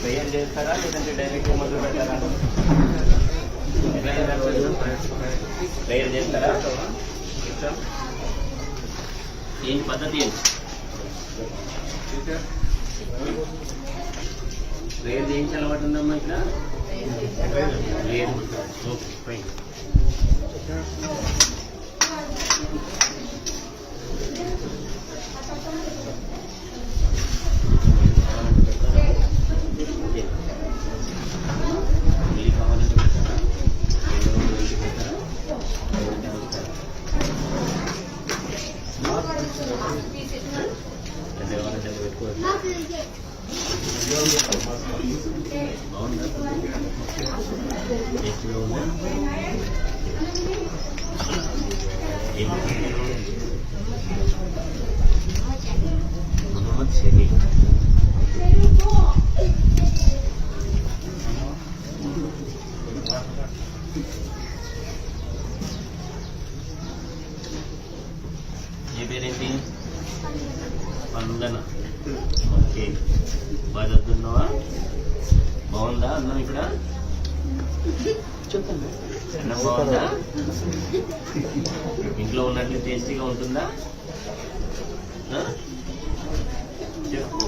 Prayer చేస్తారా లేదంటే direct మొదలు పెడతారా ప్రేయర్ చేస్తారా ఏంటి పద్ధతి ఏంటి ప్రేయర్ చేయించి అలవాటు ఉందమ్మా ఇక్కడ? లేదు. ఓకే ఫైన్ టేస్ట్గా ఉందా ఏ పేరేంటి వందన ఓకే బాగా చదువుతున్నావా బాగుందా అన్నం ఇక్కడ చెప్పండి. ఇంట్లో ఉన్నట్లు టేస్టీగా ఉంటుందా? చెప్పు.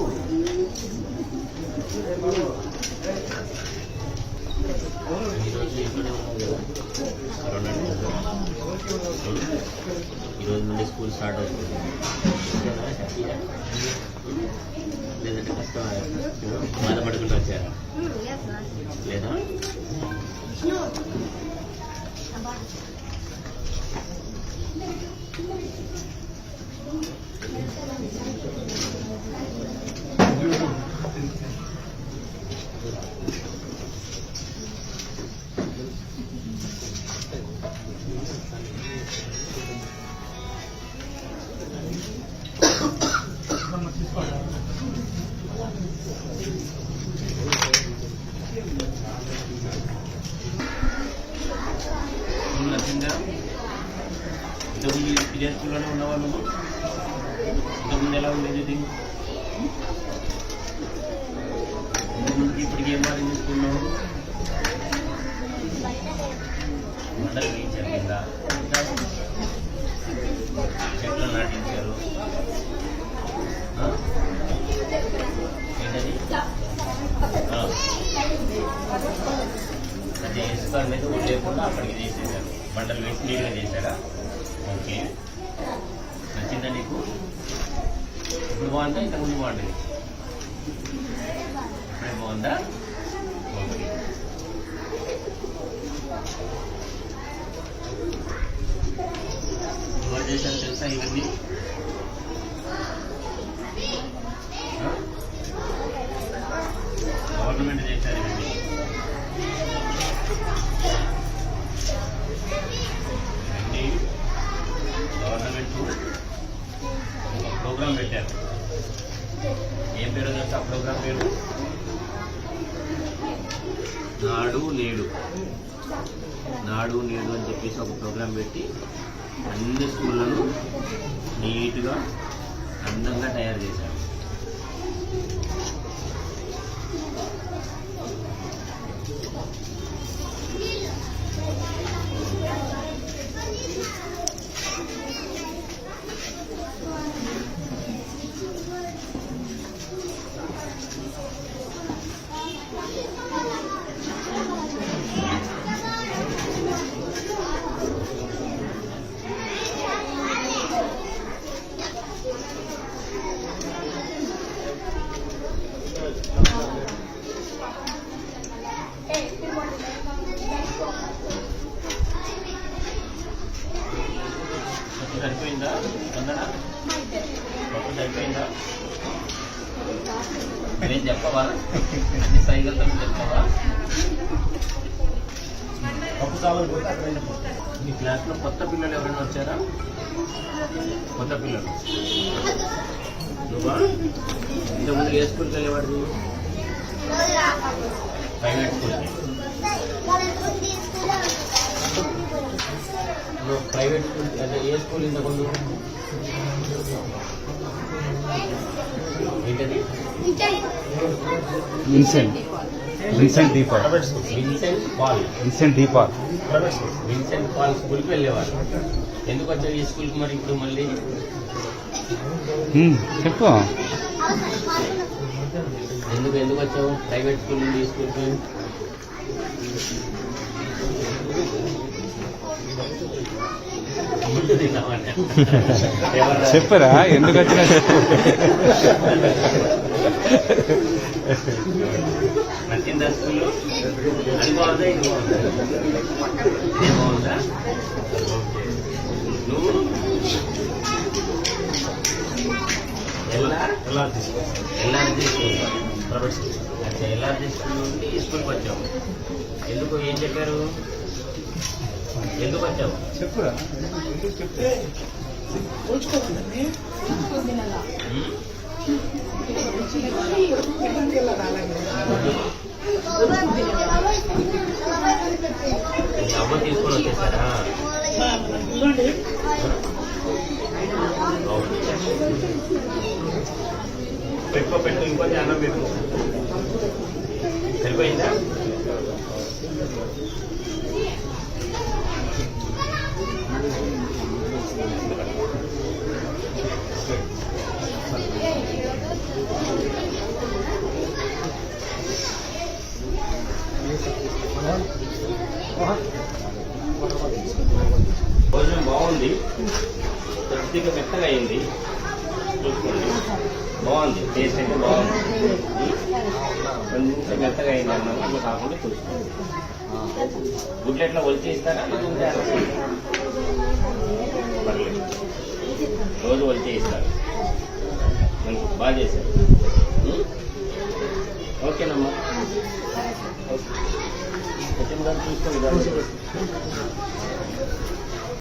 ఈరోజు ఇంట్లోనే ఉన్నావు కదా. కరోనా టైంలో. ఈరోజు నుండి స్కూల్ స్టార్ట్ అవుతుంది? లేదంటే కష్టం బాధపడుకుంటూ వచ్చారా. లేదా? నువ్వు ఇంతకుముందు ఇదే స్కూల్లోనే ఉన్నావా నువ్వు ఇంతకుముందు ఎలా ఉండేది ఇది? ఇంతకుముందుకి ఇప్పటికి ఏం మారింది స్కూల్లో మండలి వేయించారు కింద చెట్లు నాటించారు. ఆ? అది ఇసుక మీద లేకుండా అక్కడికి చేసేసారు మండలి వేసి నీట్గా చేశారా? ఓకే. నచ్చిందా నీకు? ఇప్పుడు బాగుందా? ఇంతకుముందు బాగుంటుంది ఇప్పుడే బాగుందా? ఓకే. ఎవరు చేశారు తెలుసా ఇవన్నీ ఆ? గవర్నమెంట్ చేశారు ఇవన్నీ ఇవన్నీ గవర్నమెంట్ ఒక ప్రోగ్రాం పెట్టారు ఏం పేరు తెలుసా ఆ ప్రోగ్రాం పేరు నాడు నేడు. నాడు నేడు అని చెప్పేసి ఒక ప్రోగ్రాం పెట్టి అన్ని స్కూళ్ళను నీట్గా అందంగా తయారు చేశారు పప్పు సరిపోయిందా వందనా సరిపోయిందా నువ్వేం చెప్పవా? అన్ని సైగలతో చెప్పవా? మీ క్లాస్లో కొత్త పిల్లలు ఎవరైనా వచ్చారా? కొత్త పిల్లలు. నువ్వా? ఇంతకుముందు ఏ స్కూల్కి వెళ్ళేవాడు ప్రైవేట్ స్కూల్కి. ప్రైవేట్ స్కూల్ అంటే ఏ స్కూల్ ఇంతకుముందు ఏంటది? Vincent Vincent school Vincent Paul Vincent school Vincent Paul స్కూల్కి వెళ్ళేవారు. ఎందుకు వచ్చావు ఈ స్కూల్కి మరి ఇప్పుడు మళ్ళీ? హ్మ్, చెప్పు. ఎందుకు ఎందుకు వచ్చావు? ప్రైవేట్ స్కూల్ నుండి ఈ స్కూల్కి గుడ్డు తిన్నామని చెప్పరా? ఎందుకు వచ్చినా చెప్పు. నచ్చిందా స్కూల్ అది బాగుందా ఇది బాగుందా నువ్వు ఎలా ఎలా ఎల్ఆర్జీ స్కూల్ ప్రైవేట్ స్కూల్ అంటే ఎల్ఆర్జీ స్కూల్ నుండి స్కూల్కి వచ్చాము ఎందుకు? ఏం చెప్పారు? ఎందుకు వచ్చావు చెప్పురా. చెప్తే ఉమ్? మీ అవ్వ తీసుకొని వచ్చేసారా. పెట్టుకో పెట్టు ఇంకొంచెం అన్నం పెట్టు. సరిపోయిందా? భోజనం బాగుంది. కొద్దిగా మెత్తగా అయింది. చూసుకోండి. బాగుంది. టేస్ట్ అయితే బాగుంది. కొంచెం మెత్తగా అయింది అన్నం అట్లా కాకుండా చూసుకోండి. గుడ్లు ఎట్లా ఒలిచి ఇస్తారా? పర్లేదు. రోజు ఒలిచి ఇస్తారు. బాగా చేశారు. ఓకేనమ్మా. ఓకే. వచ్చిన దాన్ని